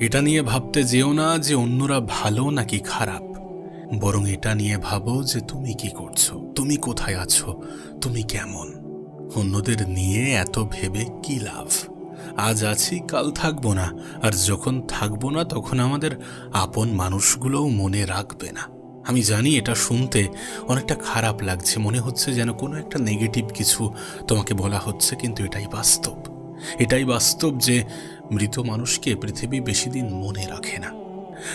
এটা নিয়ে ভাবতে যেও না যে অন্যরা ভালো নাকি খারাপ। বরং এটা নিয়ে ভাবো যে তুমি কি করছ, তুমি কোথায় আছো, তুমি কেমন। অন্যদের নিয়ে এত ভেবে কি লাভ? আজ আছি, কাল থাকব না। আর যখন থাকব না, তখন আমাদের আপন মানুষগুলোও মনে রাখবে না। আমি জানি এটা শুনতে অনেকটা খারাপ লাগছে, মনে হচ্ছে যেন কোনো একটা নেগেটিভ কিছু তোমাকে বলা হচ্ছে, কিন্তু এটাই বাস্তব। এটাই বাস্তব যে মৃত মানুষকে পৃথিবী বেশি দিন মনে রাখে না।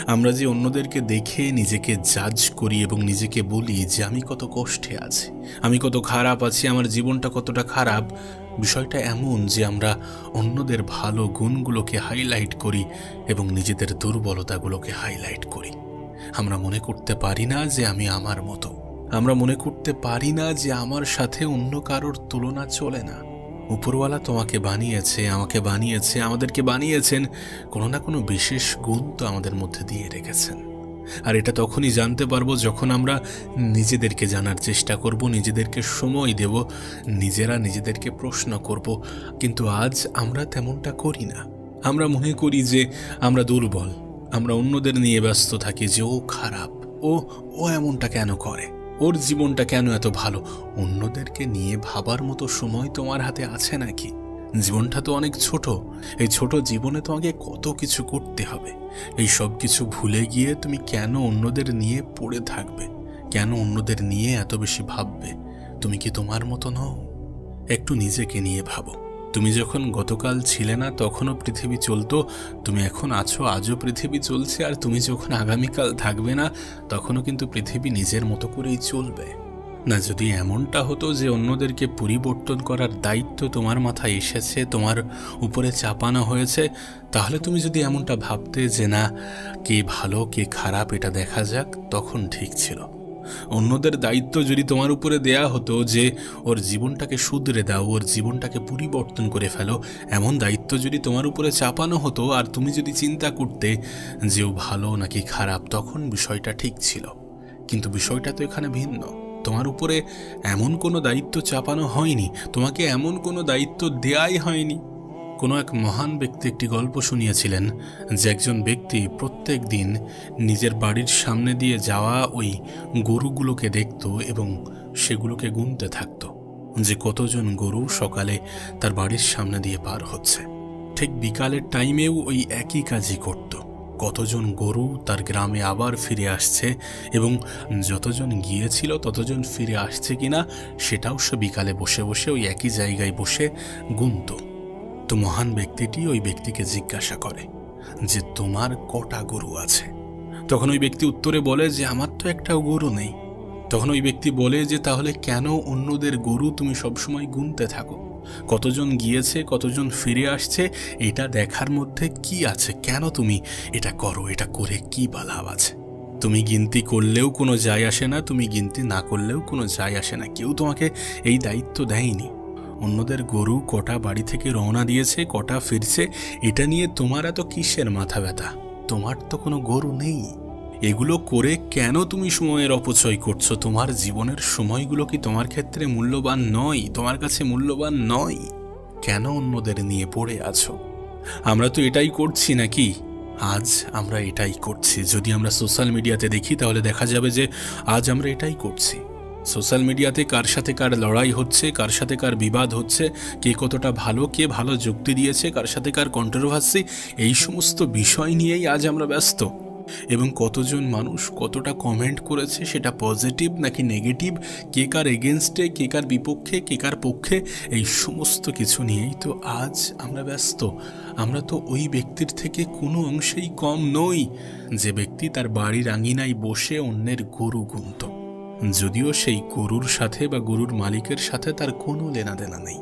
আমরা যে অন্যদেরকে দেখে নিজেকে জাজ করি এবং নিজেকে বলি যে আমি কত কষ্টে আছি, আমি কত খারাপ আছি, আমার জীবনটা কতটা খারাপ, বিষয়টা এমন যে আমরা অন্যদের ভালো গুণগুলোকে হাইলাইট করি এবং নিজেদের দুর্বলতাগুলোকে হাইলাইট করি। আমরা মনে করতে পারি না যে আমি আমার মতো। আমরা মনে করতে পারি না যে আমার সাথে অন্য কারোর তুলনা চলে না। উপরওয়ালা তোমাকে বানিয়েছে, আমাকে বানিয়েছে, আমাদেরকে বানিয়েছেন। কোনো না কোনো বিশেষ গুণ তো আমাদের মধ্যে দিয়ে রেখেছেন। আর এটা তখনই জানতে পারব যখন আমরা নিজেদেরকে জানার চেষ্টা করব, নিজেদেরকে সময় দেব, নিজেরা নিজেদেরকে প্রশ্ন করব। কিন্তু আজ আমরা তেমনটা করি না। আমরা মনে করি যে আমরা দুর্বল, আমরা অন্যদের নিয়ে ব্যস্ত থাকি যে ও খারাপ, ও ও এমনটা কেন করে? ওর জীবনটা কেন এত ভালো? অন্যদেরকে নিয়ে ভাবার মতো সময় তোমার হাতে আছে নাকি? জীবনটা তো অনেক ছোট। এই ছোট জীবনে তোমাকে কত কিছু করতে হবে। এই সব কিছু ভুলে গিয়ে তুমি কেন অন্যদের নিয়ে পড়ে থাকবে? কেন অন্যদের নিয়ে এত বেশি ভাববে? তুমি কি তোমার মতো নও? একটু নিজেকে নিয়ে ভাবো। তুমি যখন গতকাল ছিলে না, তখনও পৃথিবী চলতো। তুমি এখন আছো, আজও পৃথিবী চলছে, আর তুমি যখন আগামীকাল থাকবে না, তখনও কিন্তু পৃথিবী নিজের মতো করেই চলবে। না, যদি এমনটা হতো যে অন্যদেরকে পরিবর্তন করার দায়িত্ব তোমার মাথায় এসেছে, তোমার উপরে চাপানো হয়েছে, তাহলে তুমি যদি এমনটা ভাবতে যে না, কে ভালো, কে খারাপ, এটা দেখা যাক, তখন ঠিক ছিল। অন্যদের দায়িত্ব যদি তোমার উপরে দেয়া হতো যে ওর জীবনটাকে শুধরে দাও, ওর জীবনটাকে পরিবর্তন করে ফেলো, এমন দায়িত্ব যদি তোমার উপরে চাপানো হতো আর তুমি যদি চিন্তা করতে যে ও ভালো নাকি খারাপ, তখন বিষয়টা ঠিক ছিল। কিন্তু বিষয়টা তো এখানে ভিন্ন। তোমার উপরে এমন কোনো দায়িত্ব চাপানো হয়নি, তোমাকে এমন কোনো দায়িত্ব দেয়াই হয়নি। কোনো এক মহান ব্যক্তি একটি গল্প শুনিয়েছিলেন যে একজন ব্যক্তি প্রত্যেক দিন নিজের বাড়ির সামনে দিয়ে যাওয়া ওই গরুগুলোকে দেখত এবং সেগুলোকে গুনতে থাকত যে কতজন গরু সকালে তার বাড়ির সামনে দিয়ে পার হচ্ছে। ঠিক বিকালের টাইমেও ওই একই কাজই করত। কতজন গরু তার গ্রামে আবার ফিরে আসছে এবং যতজন গিয়েছিল, ততজন ফিরে আসছে কিনা সেটাও সে বিকালে বসে বসে ওই একই জায়গায় বসে গুনত। তো মহান ব্যক্তিটি ওই ব্যক্তিকে জিজ্ঞাসা করে যে, তোমার কটা গরু আছে? তখন ওই ব্যক্তি উত্তরে বলে যে, আমার তো একটাও গরু নেই। তখন ওই ব্যক্তি বলে যে, তাহলে কেন অন্যদের গরু তুমি সবসময় গুনতে থাকো? কতজন গিয়েছে, কতজন ফিরে আসছে, এটা দেখার মধ্যে কি আছে? কেন তুমি এটা করো? এটা করে কি বা লাভ আছে? তুমি গিনতি করলেও কোনো যায় আসে না, তুমি গিনতি না করলেও কোনো যায় আসে না। কেউ তোমাকে এই দায়িত্ব দেয়নি। অন্যদের গরু কটা বাড়ি থেকে রওনা দিয়েছে, কটা ফিরছে, এটা নিয়ে তোমার এত কিসের মাথা ব্যথা? তোমার তো কোনো গরু নেই। এগুলো করে কেন তুমি সময়ের অপচয় করছ? তোমার জীবনের সময়গুলো কি তোমার ক্ষেত্রে মূল্যবান নয়? তোমার কাছে মূল্যবান নয়? কেন অন্যদের নিয়ে পড়ে আছো? আমরা তো এটাই করছি নাকি? আজ আমরা এটাই করছি। যদি আমরা সোশ্যাল মিডিয়াতে দেখি, তাহলে দেখা যাবে যে আজ আমরা এটাই করছি। সোশ্যাল মিডিয়াতে কার সাথে কার লড়াই হচ্ছে, কার সাথে কার বিবাদ হচ্ছে, কে কতটা ভালো, কে ভালো যুক্তি দিয়েছে, কার সাথে কার কন্ট্রোভার্সি এই সমস্ত বিষয় নিয়েই আজ আমরা ব্যস্ত। এবং কতজন মানুষ কতটা কমেন্ট করেছে সেটা পজিটিভ নাকি নেগেটিভ কে কার এগেনস্টে কে কার বিপক্ষে, কে কার পক্ষে, এই সমস্ত কিছু নিয়েই তো আজ আমরা ব্যস্ত। আমরা তো ওই ব্যক্তির থেকে কোনো অংশেই কম নই, যে ব্যক্তি তার বাড়ির আঙিনায় বসে অন্যের গরু গুনত। যদিও সেই গরুর সাথে বা গরুর মালিকের সাথে তার কোনো লেনাদেনা নেই।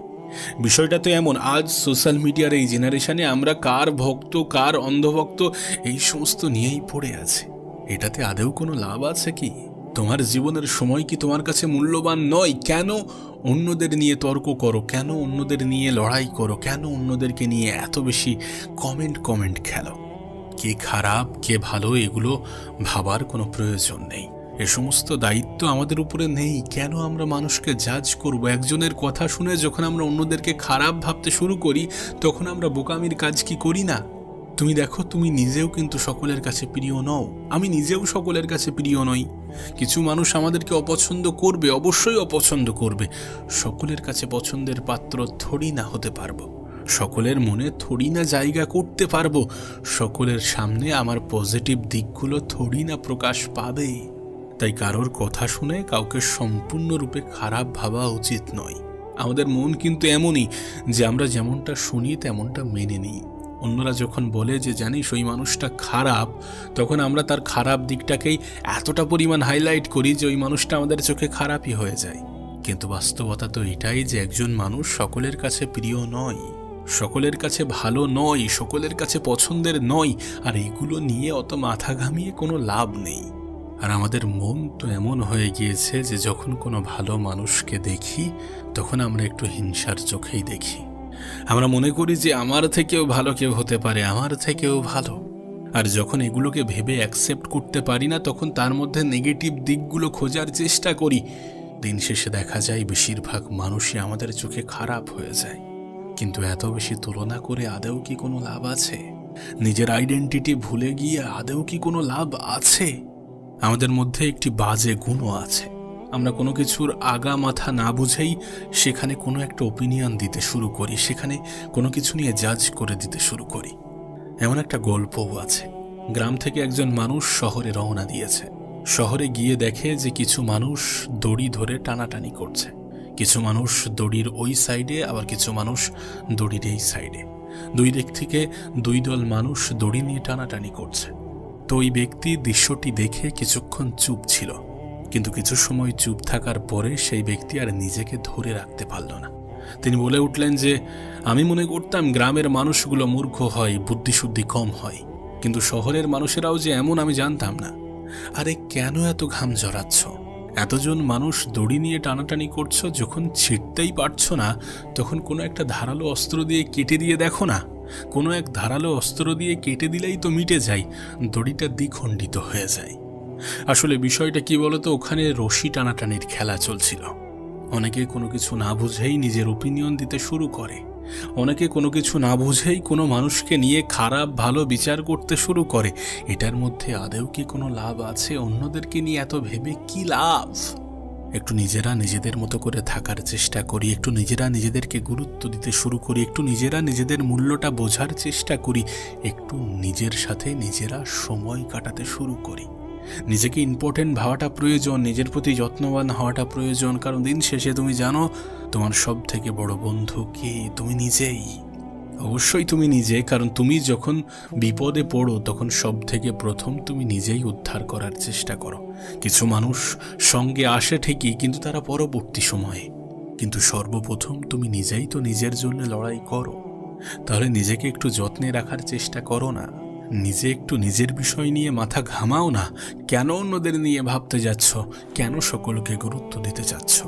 বিষয়টা তো এমন, আজ সোশ্যাল মিডিয়ার এই জেনারেশনে আমরা কার ভক্ত, কার অন্ধভক্ত, এই সমস্ত নিয়েই পড়ে আছে। এটাতে আদেও কোনো লাভ আছে কি? তোমার জীবনের সময় কি তোমার কাছে মূল্যবান নয়? কেন অন্যদের নিয়ে তর্ক করো? কেন অন্যদের নিয়ে লড়াই করো? কেন অন্যদেরকে নিয়ে এত বেশি কমেন্ট কমেন্ট খেলো? কে খারাপ, কে ভালো, এগুলো ভাবার কোনো প্রয়োজন নেই। এ সমস্ত দায়িত্ব আমাদের উপরে নেই। কেন আমরা মানুষকে জাজ করব? একজনের কথা শুনে যখন আমরা অন্যদেরকে খারাপ ভাবতে শুরু করি, তখন আমরা বোকামির কাজ কি করি না? তুমি দেখো, তুমি নিজেও কিন্তু সকলের কাছে প্রিয় নও। আমি নিজেও সকলের কাছে প্রিয় নই। কিছু মানুষ আমাদেরকে অপছন্দ করবে, অবশ্যই অপছন্দ করবে। সকলের কাছে পছন্দের পাত্র থরি না হতে পারব। সকলের মনে থরি না জায়গা করতে পারব। সকলের সামনে আমার পজিটিভ দিকগুলো থরি না প্রকাশ পাবে। তাই কারোর কথা শুনে কাউকে সম্পূর্ণরূপে খারাপ ভাবা উচিত নয়। আমাদের মন কিন্তু এমনই যে আমরা যেমনটা শুনি, তেমনটা মেনে নিই। অন্যরা যখন বলে যে, জানিস, ওই মানুষটা খারাপ, তখন আমরা তার খারাপ দিকটাকেই এতটা পরিমাণ হাইলাইট করি যে, ওই মানুষটা আমাদের চোখে খারাপই হয়ে যায়। কিন্তু বাস্তবতা তো এটাই যে, একজন মানুষ সকলের কাছে প্রিয় নয়, সকলের কাছে ভালো নয়, সকলের কাছে পছন্দের নয়, আর এইগুলো নিয়ে অত মাথা ঘামিয়ে কোনো লাভ নেই। আর আমাদের মন তো এমন হয়ে গিয়েছে যে যখন কোনো ভালো মানুষকে দেখি, তখন আমরা একটু হিংসার চোখেই দেখি। আমরা মনে করি যে আমার থেকেও ভালো কেউ হতে পারে, আমার থেকেও ভালো। আর যখন এগুলোকে ভেবে অ্যাকসেপ্ট করতে পারি না, তখন তার মধ্যে নেগেটিভ দিকগুলো খোঁজার চেষ্টা করি। দিন শেষে দেখা যায় বেশিরভাগ মানুষই আমাদের চোখে খারাপ হয়ে যায়। কিন্তু এত বেশি তুলনা করে আদেও কি কোনো লাভ আছে? নিজের আইডেন্টিটি ভুলে গিয়ে আদেও কি কোনো লাভ আছে? আমাদের মধ্যে একটি বাজে গুণও আছে। আমরা কোনো কিছুর আগা মাথা না বুঝেই সেখানে কোনো একটা ওপিনিয়ন দিতে শুরু করি, সেখানে কোনো কিছু নিয়ে জাজ করে দিতে শুরু করি। এমন একটা গল্পও আছে। গ্রাম থেকে একজন মানুষ শহরে রওনা দিয়েছে। শহরে গিয়ে দেখে যে কিছু মানুষ দড়ি ধরে টানাটানি করছে। কিছু মানুষ দড়ির ওই সাইডে আবার কিছু মানুষ দড়ির এই সাইডে দুই দিক থেকে দুই দল মানুষ দড়ি নিয়ে টানাটানি করছে। তো ওই ব্যক্তি দৃশ্যটি দেখে কিছুক্ষণ চুপ ছিল। কিন্তু কিছু সময় চুপ থাকার পরে সেই ব্যক্তি আর নিজেকে ধরে রাখতে পারল না। তিনি বলে উঠলেন যে, আমি মনে করতাম গ্রামের মানুষগুলো মূর্খ হয়, বুদ্ধিশুদ্ধি কম হয়, কিন্তু শহরের মানুষেরাও যে এমন আমি জানতাম না। আরে কেন এত ঘাম জড়াচ্ছ? এতজন মানুষ দড়ি নিয়ে টানাটানি করছ, যখন ছিটতেই পারছ না, তখন কোনো একটা ধারালো অস্ত্র দিয়ে কেটে দিয়ে দেখো না। কোনো এক ধারালো অস্ত্র দিয়ে কেটে দিলেই তো মিটে যায়, দড়িটা দ্বিখণ্ডিত হয়ে যায়। আসলে বিষয়টা কি বলতো, ওখানে রশি টানাটানির খেলা চলছিল। অনেকে কোনো কিছু না বুঝেই নিজের ওপিনিয়ন দিতে শুরু করে। অনেকে কোনো কিছু না বুঝেই কোনো মানুষকে নিয়ে খারাপ, ভালো বিচার করতে শুরু করে। এটার মধ্যে আদেও কি কোনো লাভ আছে? অন্যদেরকে নিয়ে এত ভেবে কি লাভ? একটু নিজেরা নিজেদের মতো করে থাকার চেষ্টা করি, একটু নিজেরা নিজেদেরকে গুরুত্ব দিতে শুরু করি, একটু নিজেরা নিজেদের মূল্যটা বোঝার চেষ্টা করি, একটু নিজের সাথে নিজেরা সময় কাটাতে শুরু করি। নিজেকে ইম্পর্টেন্ট ভাবাটা প্রয়োজন, নিজের প্রতি যত্নবান হওয়াটা প্রয়োজন, কারণ দিন শেষে তুমি জানো তোমার সব থেকে বড় বন্ধু কে? তুমি নিজেই। অবশ্যই তুমি নিজে, কারণ তুমি যখন বিপদে পড়ো, তখন সব থেকে প্রথম তুমি নিজেই উদ্ধার করার চেষ্টা করো। কিছু মানুষ সঙ্গে আসে ঠিকই, কিন্তু তারা পরবর্তী সময়ে। কিন্তু সর্বপ্রথম তুমি নিজেই তো নিজের জন্য লড়াই করো। তাহলে নিজেকে একটু যত্নে রাখার চেষ্টা করো না। নিজে একটু নিজের বিষয় নিয়ে মাথা ঘামাও না। কেন অন্যদের নিয়ে ভাবতে যাচ্ছ? কেন সকলকে গুরুত্ব দিতে চাচ্ছ?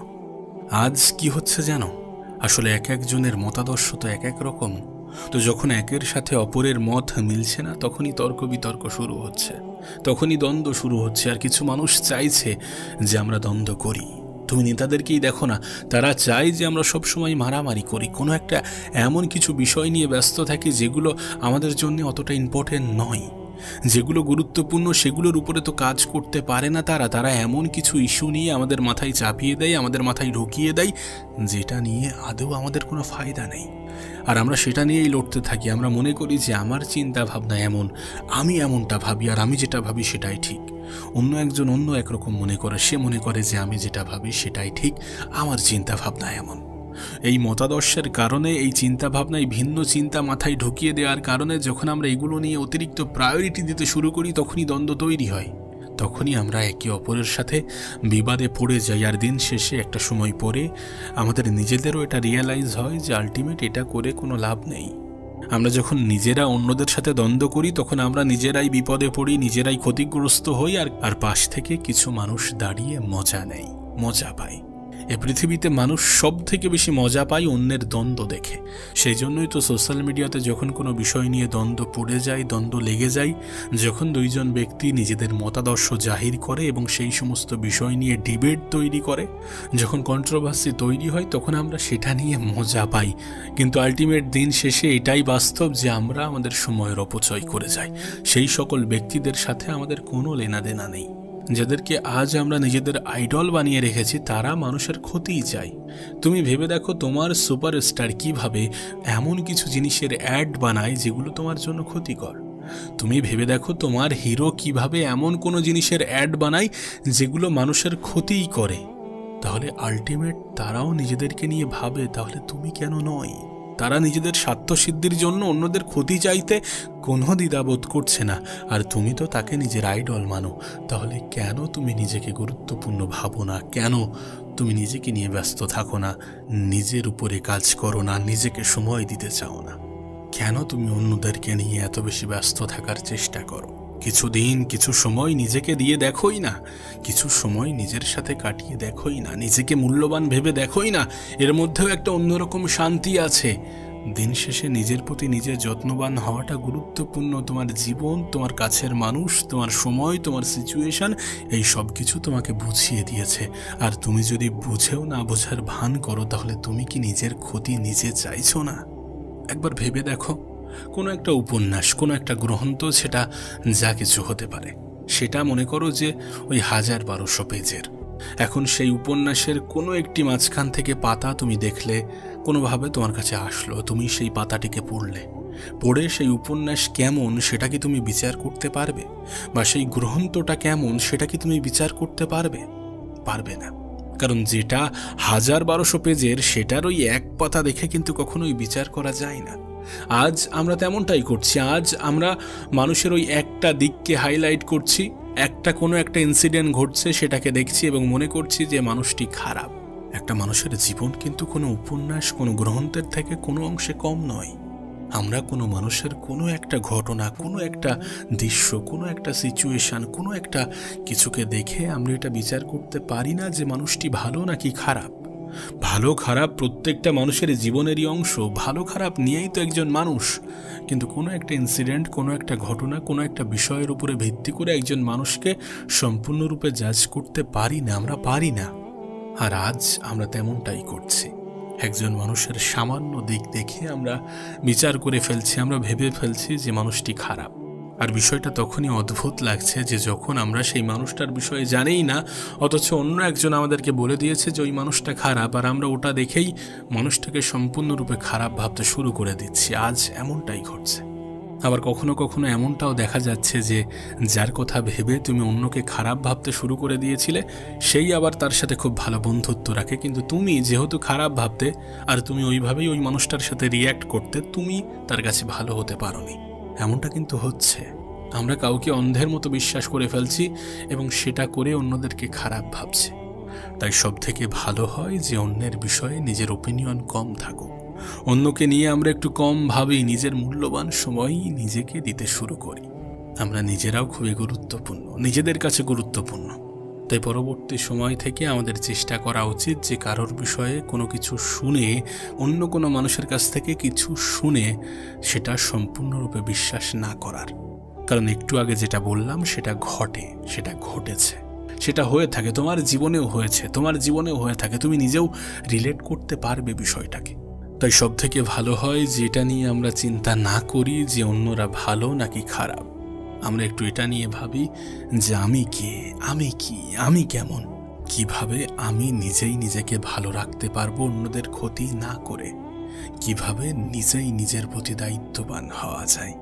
আজ কি হচ্ছে জানো? আসলে এক একজনের মতাদর্শ তো এক এক রকম। তো যখন একের সাথে অপরের মত মিলছে না, তখনই তর্ক বিতর্ক শুরু হচ্ছে। তখনই দ্বন্দ্ব শুরু হচ্ছে। আর কিছু মানুষ চাইছে যে আমরা দ্বন্দ্ব করি। তুমি নেতাদেরকেই দেখো না, তারা চায় যে আমরা সবসময় মারামারি করি। কোনো একটা এমন কিছু বিষয় নিয়ে ব্যস্ত থাকি যেগুলো আমাদের জন্য অতটা ইম্পর্টেন্ট নয়। যেগুলো গুরুত্বপূর্ণ, সেগুলোর উপরে তো কাজ করতে পারে না তারা। তারা এমন কিছু ইস্যু নিয়ে আমাদের মাথায় চাপিয়ে দেয়, আমাদের মাথায় ঢুকিয়ে দেয়, যেটা নিয়ে আদৌ আমাদের কোনো ফায়দা নেই। আর আমরা সেটা নিয়েই লড়তে থাকি। আমরা মনে করি যে আমার চিন্তা ভাবনা এমন, আমি এমনটা ভাবি আর আমি যেটা ভাবি সেটাই ঠিক। অন্য একজন অন্য একরকম মনে করে, সে মনে করে যে আমি যেটা ভাবি সেটাই ঠিক, আমার চিন্তা ভাবনা এমন। এই মতাদর্শের কারণে, এই চিন্তা ভাবনায় ভিন্ন চিন্তা মাথায় ঢুকিয়ে দেওয়ার কারণে যখন আমরা এগুলো নিয়ে অতিরিক্ত প্রায়োরিটি দিতে শুরু করি, তখনই দ্বন্দ্ব তৈরি হয়। তখনই আমরা একে অপরের সাথে বিবাদে পড়ে যাই, আর দিন শেষে একটা সময় পরে আমাদের নিজেদেরও এটা রিয়েলাইজ হয় যে আলটিমেট এটা করে কোনো লাভ নেই। আমরা যখন নিজেরা অন্যদের সাথে দ্বন্দ্ব করি, তখন আমরা নিজেরাই বিপদে পড়ি, নিজেরাই ক্ষতিগ্রস্ত হই, আর আর পাশ থেকে কিছু মানুষ দাঁড়িয়ে মজা নেয়, মজা পায়। এ পৃথিবীতে মানুষ সব থেকে বেশি মজা পায় অন্যের দ্বন্দ্ব দেখে। সেই জন্যই তো সোশ্যাল মিডিয়াতে যখন কোনো বিষয় নিয়ে দ্বন্দ্ব পড়ে যায়, দ্বন্দ্ব লেগে যায়, যখন দুইজন ব্যক্তি নিজেদের মতাদর্শ জাহির করে এবং সেই সমস্ত বিষয় নিয়ে ডিবেট তৈরি করে, যখন কন্ট্রোভার্সি তৈরি হয়, তখন আমরা সেটা নিয়ে মজা পাই। কিন্তু আলটিমেট দিন শেষে এটাই বাস্তব যে আমরা আমাদের সময়ের অপচয় করে যাই। সেই সকল ব্যক্তিদের সাথে আমাদের কোনো লেনাদেনা নেই। যাদেরকে আজ আমরা নিজেদের আইডল বানিয়ে রেখেছি, তারা মানুষের ক্ষতিই চায়। তুমি ভেবে দেখো তোমার সুপারস্টার কীভাবে এমন কিছু জিনিসের অ্যাড বানায় যেগুলো তোমার জন্য ক্ষতিকর। তুমি ভেবে দেখো তোমার হিরো কীভাবে এমন কোনো জিনিসের অ্যাড বানায় যেগুলো মানুষের ক্ষতিই করে। তাহলে আলটিমেট তারাও নিজেদেরকে নিয়ে ভাবে, তাহলে তুমি কেন নয়? তারা নিজেদের স্বার্থসিদ্ধির জন্য অন্যদের ক্ষতি চাইতে কোনো দ্বিধাবোধ করছে না। আর তুমি তো তাকে নিজের আইডল মানো। তাহলে কেন তুমি নিজেকে গুরুত্বপূর্ণ ভাবো না? কেন তুমি নিজেকে নিয়ে ব্যস্ত থাকো না? নিজের উপরে কাজ করো না, নিজেকে সময় দিতে চাও না। কেন তুমি অন্যদেরকে নিয়ে এত বেশি ব্যস্ত থাকার চেষ্টা করো? কিছুদিন, কিছু সময় নিজেকে দিয়ে দেখোই না, কিছু সময় নিজের সাথে কাটিয়ে দেখোই না, নিজেকে মূল্যবান ভেবে দেখোই না, এর মধ্যেও একটা অন্যরকম শান্তি আছে। দিন শেষে নিজের প্রতি নিজে যত্নবান হওয়াটা গুরুত্বপূর্ণ। তোমার জীবন, তোমার কাছের মানুষ, তোমার সময়, তোমার সিচুয়েশন এই সব কিছু তোমাকে বুঝিয়ে দিয়েছে। আর তুমি যদি বুঝেও না বোঝার ভান করো, তাহলে তুমি কি নিজের ক্ষতি নিজে চাইছো না? একবার ভেবে দেখো। কোনো একটা উপন্যাস, কোনো একটা গ্রন্থ, সেটা যা কিছু হতে পারে। সেটা মনে করো যে ওই হাজার বারোশো পেজের। এখন সেই উপন্যাসের কোনো একটি মাঝখান থেকে পাতা তুমি দেখলে, কোনোভাবে তোমার কাছে আসলো, তুমি সেই পাতাটিকে পড়লে। পড়ে সেই উপন্যাস কেমন, সেটা কি তুমি বিচার করতে পারবে? বা সেই গ্রন্থটা কেমন, সেটা কি তুমি বিচার করতে পারবে? পারবে না। কারণ যেটা হাজার বারোশো পেজের, সেটার ওই এক পাতা দেখে কিন্তু কখনোই বিচার করা যায় না। আজ আমরা তেমনটাই করছি। আজ আমরা মানুষের ওই একটা দিককে হাইলাইট করছি। একটা কোনো একটা ইনসিডেন্ট ঘটছে, সেটাকে দেখছি এবং মনে করছি যে মানুষটি খারাপ। একটা মানুষের জীবন কিন্তু কোনো উপন্যাস, কোনো গ্রন্থের থেকে কোনো অংশে কম নয়। আমরা কোনো মানুষের কোনো একটা ঘটনা, কোনো একটা দৃশ্য, কোনো একটা সিচুয়েশন কোনো একটা কিছুকে দেখে আমরা এটা বিচার করতে পারি না যে মানুষটি ভালো নাকি খারাপ। ভালো খারাপ প্রত্যেকটা মানুষের জীবনেরই অংশ, ভালো খারাপ নিয়েই তো একজন মানুষ। কিন্তু কোনো একটা ইনসিডেন্ট কোনো একটা ঘটনা, কোনো একটা বিষয়ের উপরে ভিত্তি করে একজন মানুষকে সম্পূর্ণরূপে জাজ করতে পারি না, আমরা পারি না। আর আজ আমরা তেমনটাই করছি। একজন মানুষের সামান্য দিক দেখে আমরা বিচার করে ফেলছি, আমরা ভেবে ফেলছি যে মানুষটি খারাপ। আর বিষয়টা তখনই অদ্ভুত লাগছে যে যখন আমরা সেই মানুষটার বিষয়ে জানেই না, অথচ অন্য একজন আমাদেরকে বলে দিয়েছে যে ওই মানুষটা খারাপ, আর আমরা ওটা দেখেই মানুষটাকে সম্পূর্ণরূপে খারাপ ভাবতে শুরু করে দিচ্ছি। আজ এমনটাই ঘটছে। আবার কখনো কখনো এমনটাও দেখা যাচ্ছে যে যার কথা ভেবে তুমি অন্যকে খারাপ ভাবতে শুরু করে দিয়েছিলে, সেই আবার তার সাথে খুব ভালো বন্ধুত্ব রাখে। কিন্তু তুমি যেহেতু খারাপ ভাবতে আর তুমি ওইভাবেই ওই মানুষটার সাথে রিয়্যাক্ট করতে, তুমি তার কাছে ভালো হতে পারোনি। এমনটা কিন্তু হচ্ছে। আমরা কাউকে অন্ধের মতো বিশ্বাস করে ফেলছি এবং সেটা করে অন্যদেরকে খারাপ ভাবছে। তাই সব থেকে ভালো হয় যে অন্যের বিষয়ে নিজের ওপিনিয়ন কম থাকুক। অন্যকে নিয়ে আমরা একটু কম ভাবি, নিজের মূল্যবান সময়ই নিজেকে দিতে শুরু করি। আমরা নিজেরাও খুবই গুরুত্বপূর্ণ, নিজেদের কাছে গুরুত্বপূর্ণ। তাই পরবর্তী সময় থেকে আমাদের চেষ্টা করা উচিত যে কারোর বিষয়ে কোনো কিছু শুনে, অন্য কোনো মানুষের কাছ থেকে কিছু শুনে সেটা সম্পূর্ণরূপে বিশ্বাস না করার। কারণ একটু আগে যেটা বললাম সেটা ঘটে, সেটা ঘটেছে। সেটা হয়ে থাকে, তোমার জীবনেও হয়েছে, তোমার জীবনেও হয়ে থাকে, তুমি নিজেও রিলেট করতে পারবে বিষয়টাকে। তাই সব থেকে ভালো হয় যেটা নিয়ে আমরা চিন্তা না করি যে অন্যরা ভালো নাকি খারাপ। আমরা একটু এটা নিয়ে ভাবি যে আমি কে? আমি কি? আমি কেমন? কীভাবে আমি নিজেই নিজেকে ভালো রাখতে পারব অন্যদের ক্ষতি না করে? কীভাবে নিজেই নিজের প্রতি দায়িত্ববান হওয়া যায়?